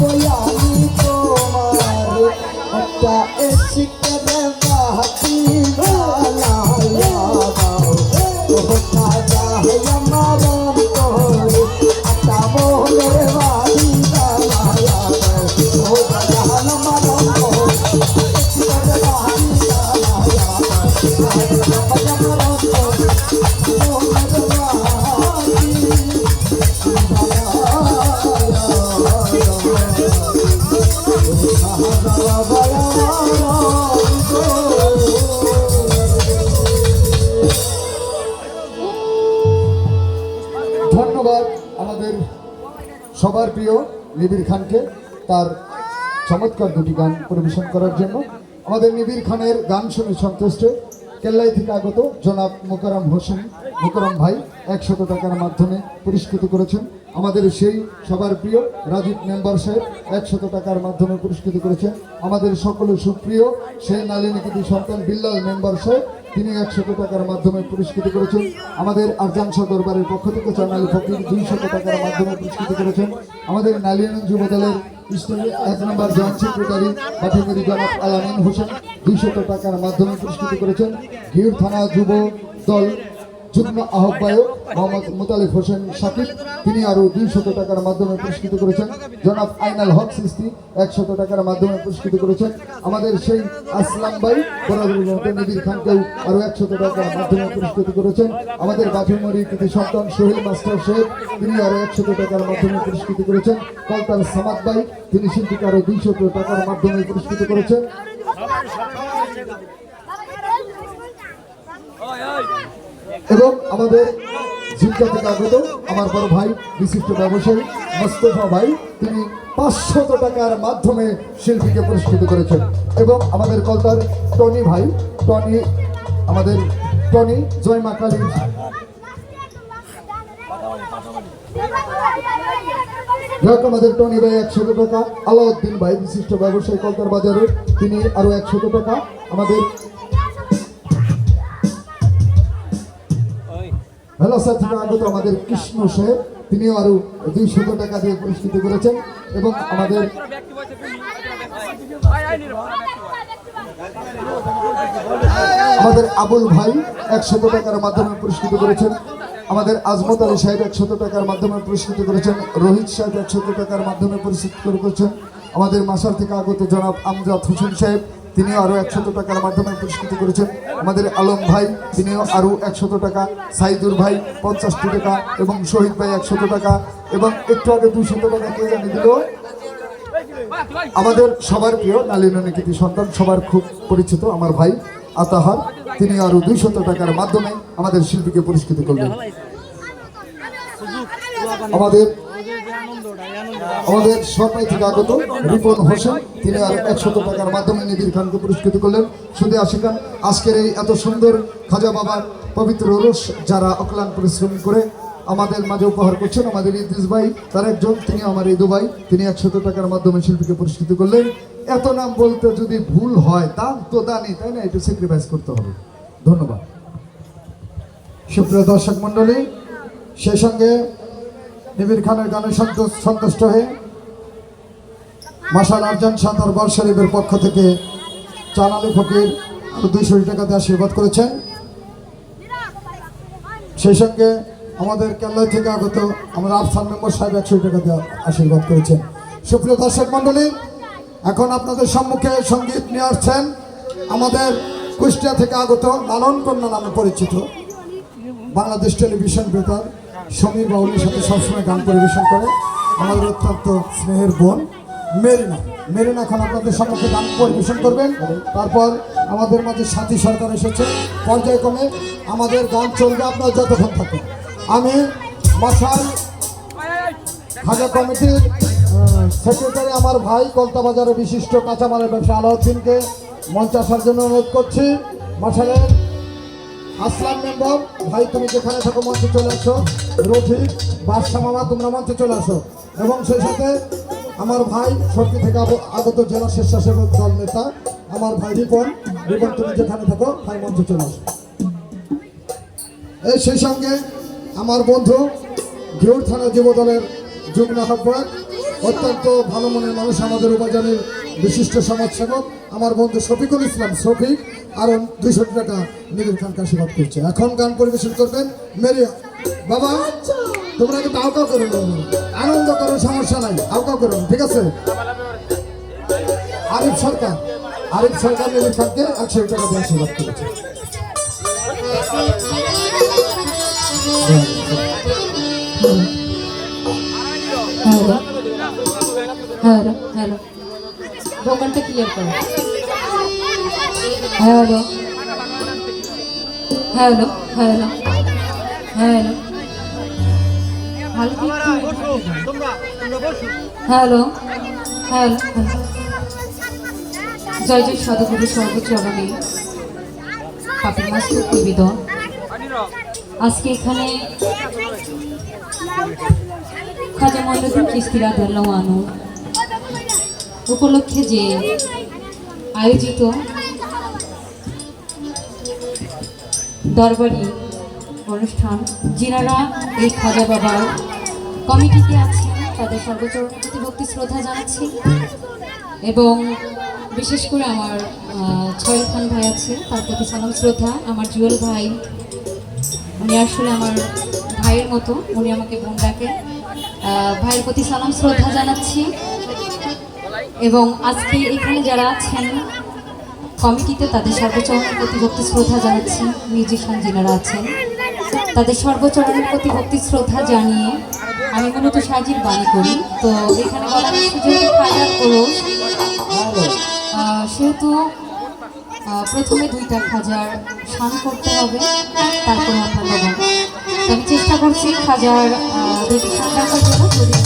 我要。সবার প্রিয় নিবির খানকে তার চমৎকার দুটি গান পরিবেশন করার জন্য। আমাদের নিবির খানের গান শুনে সন্তুষ্ট। কেল্লাই থেকে আগত জনাব মোকারম হোসেন। মোকারম ভাই একশত টাকার মাধ্যমে পুরস্কৃত করেছেন। আমাদের সেই সবার প্রিয় রাজীব মেম্বার সাহেব একশত টাকার মাধ্যমে পুরস্কৃত করেছেন। আমাদের সকলের সুপ্রিয় সেই নালিনীকৃতি সন্তান বিল্লাল মেম্বার সাহেব। তিনি একশত টাকার মাধ্যমে পুরস্কৃত করেছেন। আমাদের আরজাংশ দরবারের পক্ষ থেকে চানাল ফকির দুইশত টাকার মাধ্যমে পুরস্কৃত করেছেন। আমাদের নালিয়ান যুব দলের এক নম্বর জয়েন্ট সেক্রেটারি বাটিমেরি জনাব আলামিন হোসেন। দুইশত টাকার মাধ্যমে পুরস্কৃত করেছেন। ঘিউর থানা যুব দল যুগ্ম আহ্বায়ক মোহাম্মদ মুতালিফ হোসেন সাকিব তিনি আরও দুইশত টাকার মাধ্যমে পুরস্কৃত করেছেন। জনাব আইনাল হক সিস্তি, একশত টাকার মাধ্যমে পুরস্কৃত করেছেন। আমাদের সেই আসলাম ভাই, বরাবরের নিবির খানকেও আরও একশত টাকার মাধ্যমে পুরস্কৃত করেছেন। আমাদের বাফিমরি কৃতি সন্তান সোহেল মাস্টার সাহেব, তিনি আরও একশত টাকার মাধ্যমে পুরস্কৃত করেছেন। কলকার সামাদ ভাই, তিনি শিল্পীকে আরও দুইশত টাকার মাধ্যমে পুরস্কৃত করেছেন। এবং আমাদের জিজ্ঞা থেকে আগত আমার বড় ভাই, বিশিষ্ট ব্যবসায়ী মোস্তফা ভাই, তিনি পাঁচশত টাকার মাধ্যমে শিল্পীকে পুরস্কৃত করেছেন। এবং আমাদের কলতার টনি ভাই, টনি, আমাদের টনি জয় মা কালী আমাদের টনি ভাই একশত টাকা, আলাউদ্দিন ভাই, বিশিষ্ট ব্যবসায়ী কলকার বাজারের তিনি আরও একশত টাকা। আমাদের ভেলাসা থেকে আগত আমাদের কৃষ্ণ সাহেব তিনিও আরও দুইশত টাকা দিয়ে পুরস্কৃত করেছেন এবং আমাদের আমাদের আবুল ভাই একশত টাকার মাধ্যমে পুরস্কৃত করেছেন, আমাদের আজমত আলী সাহেব একশত টাকার মাধ্যমে পুরস্কৃত করেছেন, রোহিত সাহেব একশত টাকার মাধ্যমে পুরস্কৃত করেছেন, আমাদের মাসার থেকে আগত জনাব আমজাদ হোসেন সাহেব তিনিও আরও একশত টাকার মাধ্যমে পুরস্কৃত করেছেন। আমাদের আলম ভাই, তিনিও আরও একশত টাকা, সাইদুর ভাই পঞ্চাশটি টাকা এবং শহীদ ভাই একশত টাকা এবং একটু আগে দুশত টাকা কে জানি দিল? আমাদের সবার প্রিয় নালিনা সন্তান, সবার খুব পরিচিত আমার ভাই আতাহার। তিনি আরও দুইশত টাকার মাধ্যমে আমাদের শিল্পীকে পুরস্কৃত করলেন। আমাদের আমাদের সরকারি থেকে আগত রিপন হোসেন, তিনি আর একশত টাকার মাধ্যমে নিবির খানকে পুরস্কৃত করলেন। শুধু আশিকান আজকের এই এত সুন্দর খাজা বাবার পবিত্র রোষ যারা অক্লান পরিশ্রম করে আমাদের মাঝে উপহার করছেন, আমাদের ইদ্রিস ভাই, তার একজন তিনি আমার এই দুবাই, তিনি একশত টাকার মাধ্যমে শিল্পীকে পুরস্কৃত করলেন। এত নাম বলতে যদি ভুল হয় দান তো দানই তাই না? একটু স্যাক্রিফাইস করতে হবে। ধন্যবাদ। সুপ্রিয় দর্শক মণ্ডলী, সেই সঙ্গে নিবির খানের গানে সন্তুষ্ট হয়ে মাসাল আরজান দরবার শরীফের পক্ষ থেকে চানালি ফকির দুইশো টাকা দিয়ে আশীর্বাদ করেছেন। সেই সঙ্গে আমাদের কেল্লাই থেকে আগত আমরা আফসান মেম্বার সাহেব একশো টাকা দিয়ে আশীর্বাদ করেছেন। সুপ্রিয় দর্শক মণ্ডলী, এখন আপনাদের সম্মুখে সংগীত নিয়ে আসছেন আমাদের কুষ্টিয়া থেকে আগত লালন কন্যা নামে পরিচিত বাংলাদেশ টেলিভিশন বেতার সমীর বাউলের সাথে সবসময় গান পরিবেশন করে। আমাদের অত্যন্ত স্নেহের বোন মেরিনা। মেরিনা এখন আপনাদের সম্মুখে গান পরিবেশন করবেন। তারপর আমাদের মাঝে সাথী সরকার এসেছে। পর্যায়ক্রমে আমাদের গান চলবে, আপনার যতক্ষণ থাকে আমি মাসাল খাজা কমিটির সেক্রেটারি, আমার ভাই কলতা বাজারের বিশিষ্ট কাঁচামালের ব্যবসা আলাউদ্দিনকে মঞ্চ আসার জন্য অনুরোধ করছি। মাসালের আসলাম মেম্বার। ভাই, তুমি যেখানে থাকো, মঞ্চে চলে আসো। রফিক, বাদশা মামা, তোমরা মঞ্চে চলে আসো। এবং সেই সাথে আমার ভাই সরকি থেকে আগত জেলা স্বেচ্ছাসেবক দল নেতা, আমার ভাই রিপন। রিপন, তুমি যেখানে থাকো, ভাই, মঞ্চে চলে আসো। এই সেই সঙ্গে আমার বন্ধু, ঘিউর থানা যুব দলের যুগ্ম আহ্বায়ক, অত্যন্ত ভালো মনের মানুষ, আমাদের উপজেলার বিশিষ্ট সমাজসেবক, আমার বন্ধু শফিকুল ইসলাম। শফিক আরও দুইশো টাকা নিবির খানকে আশীর্বাদ করছে। এখন গান পরিবেশন করবেন মেরিয়া। বাবা, তোমরা কিন্তু আওকা করো আনন্দ করো, সমস্যা নাই। আওকা করো, ঠিক আছে? আরিফ সরকার। আরিফ সরকার নিবির খানকে একশো টাকা দিয়ে আশীর্বাদ করেছে। Hello hello hello. ভোকালটা ক্লিয়ার করো। Hello hello hello hello hello hello জয় জয় সদগুরু সর্বচরণে পাপের মাস্তুক নিবেদন আজকে এখানে খাজা মন্ডল কিস্তিরা ধরলাম আনু উপলক্ষে যে আয়োজিত দরবারি অনুষ্ঠান। যিনারা এই খাজা বাবার কমিটিতে আছেন তাদের সর্বচরণের প্রতি ভক্তি শ্রদ্ধা জানাচ্ছি। এবং বিশেষ করে আমার আহ, খান ভাই আছে তার প্রতি সালাম শ্রদ্ধা। আমার জুয়েল ভাই উনি আসলে আমার ভাইয়ের মতো উনি আমাকে বোন ডাকে। ভাইয়ের প্রতি সালাম শ্রদ্ধা জানাচ্ছি। এবং আজকে এখানে যারা আছেন কমিটিতে তাদের সর্বচরণের প্রতি ভক্তি শ্রদ্ধা জানাচ্ছি। মিউজিশিয়ান যিনারা আছেন, তাদের সর্বচরণের প্রতি ভক্তি শ্রদ্ধা জানিয়ে আমি মূলত সাজির বাণী করি। তো এখানে যেহেতু সেহেতু প্রথমে দুইটা খাজার স্নান করতে হবে, তারপর অন্যান্য গান আমি চেষ্টা করছি খাজার যদি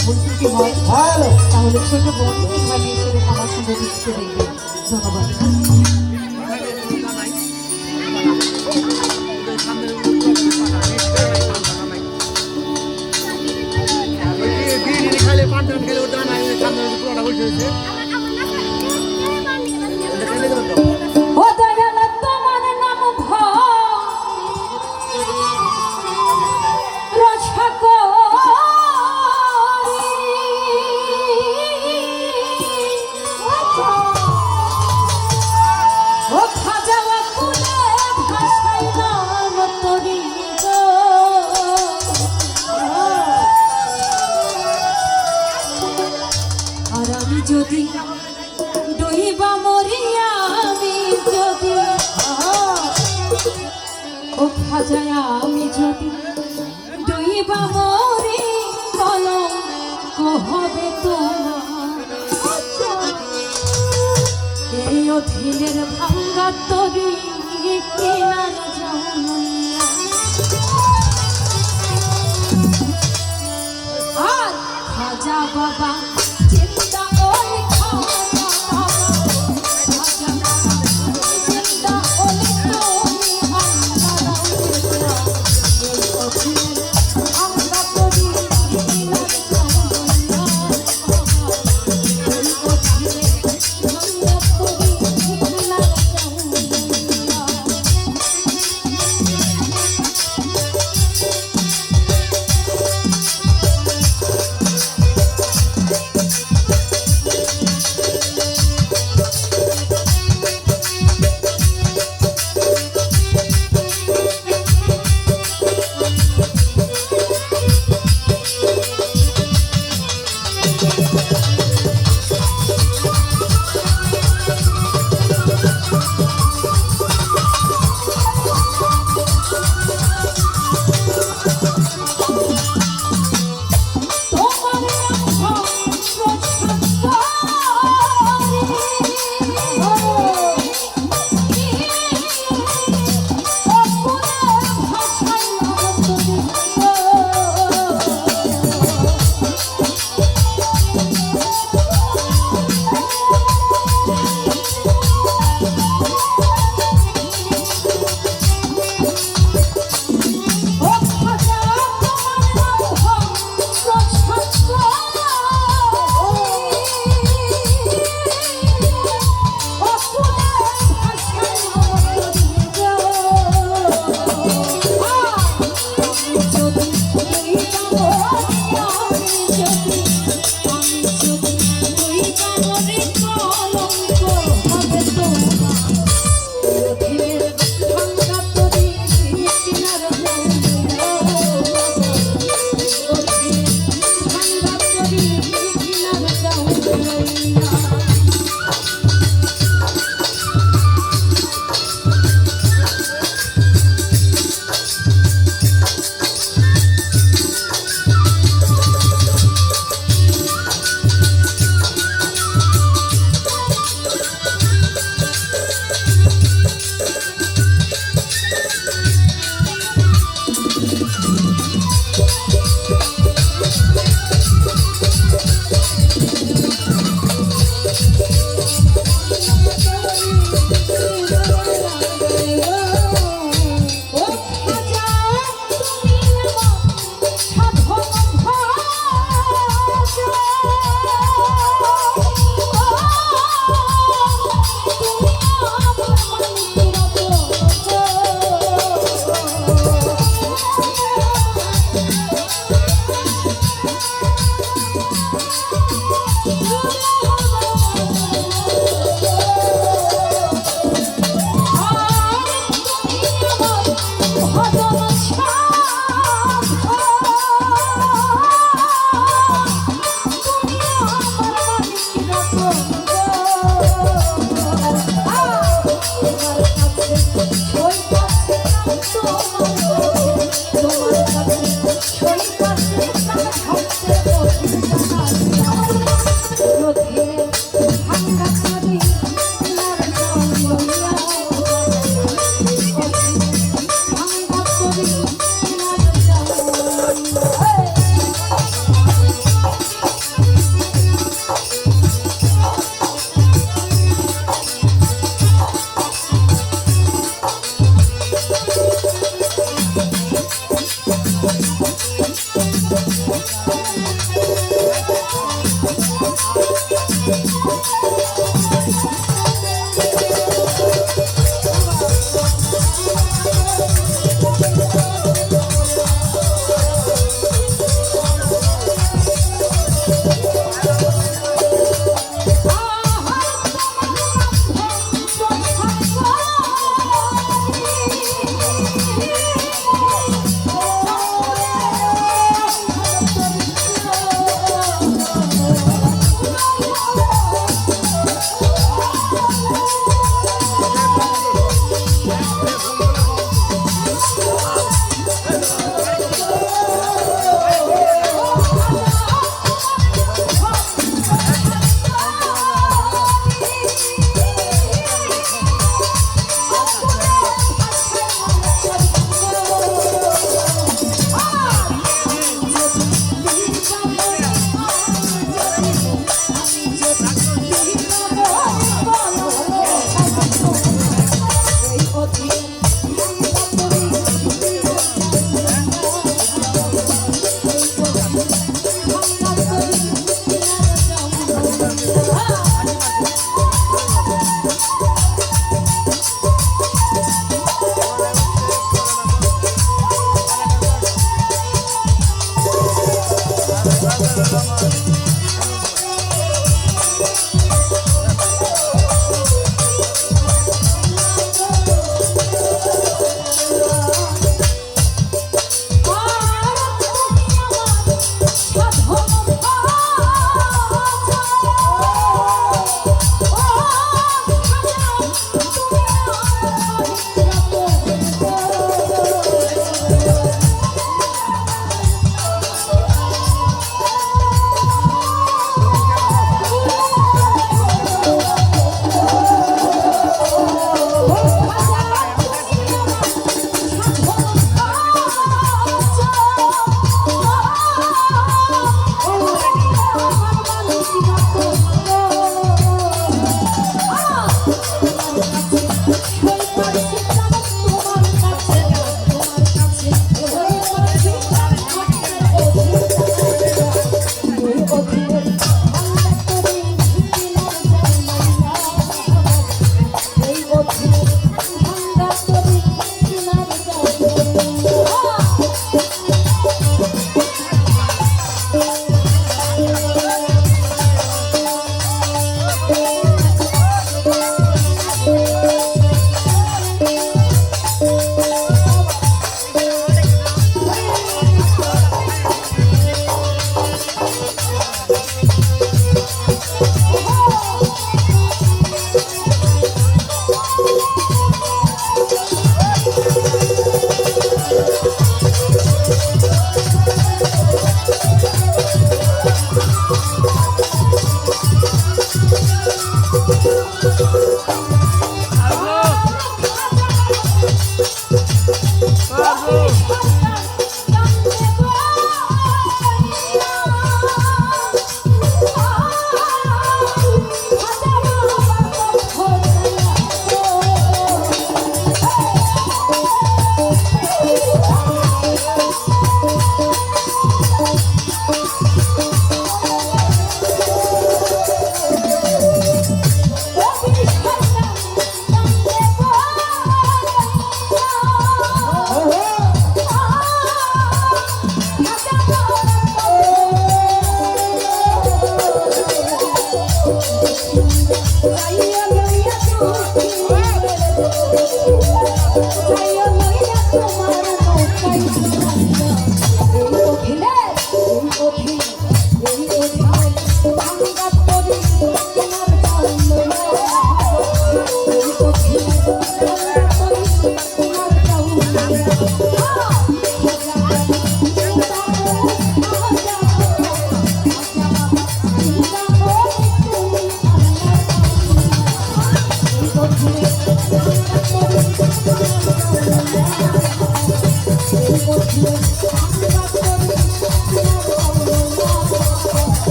ত্রুটি হয়, তাহলে ছোট বোন ভাবি হিসেবে আমার দেখবেন। ধন্যবাদ। যদি ডইবা মরিয়া আমি যদি ও খাজায় আমি যদি ডইবা মরি কলম হবে তোমার। এই অধীনের ভাঙ্গা তরি কিনার বাবা Oh, I'll